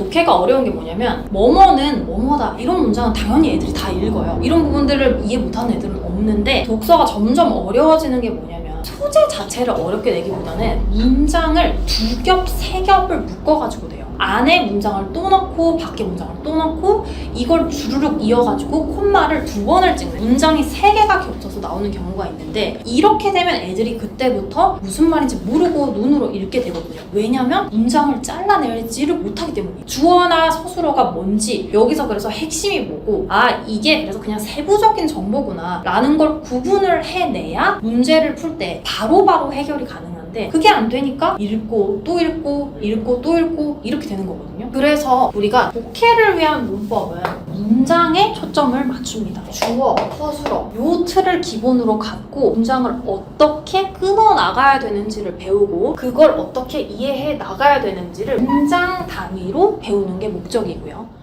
독해가 어려운 게 뭐냐면 뭐뭐는 뭐뭐다 이런 문장은 당연히 애들이 다 읽어요. 이런 부분들을 이해 못하는 애들은 없는데 독서가 점점 어려워지는 게 뭐냐면 소재 자체를 어렵게 내기보다는 문장을 두 겹, 세 겹을 묶어가지고 돼요. 안에 문장을 또 넣고 밖에 문장을 또 넣고 이걸 주르륵 이어가지고 콤마를 두 번을 찍는 문장이 세 개가 겹쳐 서 나오는 경우가 있는데 이렇게 되면 애들이 그때부터 무슨 말인지 모르고 눈으로 읽게 되거든요. 왜냐면 문장을 잘라내지를 못하기 때문이에요. 주어나 서술어가 뭔지 여기서 그래서 핵심이 뭐고 아 이게 그래서 그냥 세부적인 정보구나 라는 걸 구분을 해내야 문제를 풀 때 바로바로 해결이 가능 한데 그게 안 되니까 읽고 또 읽고 읽고 또 읽고 이렇게 되는 거거든요. 그래서 우리가 독해를 위한 문법은 문장에 초점을 맞춥니다. 주어, 서술어 요 틀을 기본으로 갖고 문장을 어떻게 끊어 나가야 되는지를 배우고 그걸 어떻게 이해해 나가야 되는지를 문장 단위로 배우는 게 목적이고요.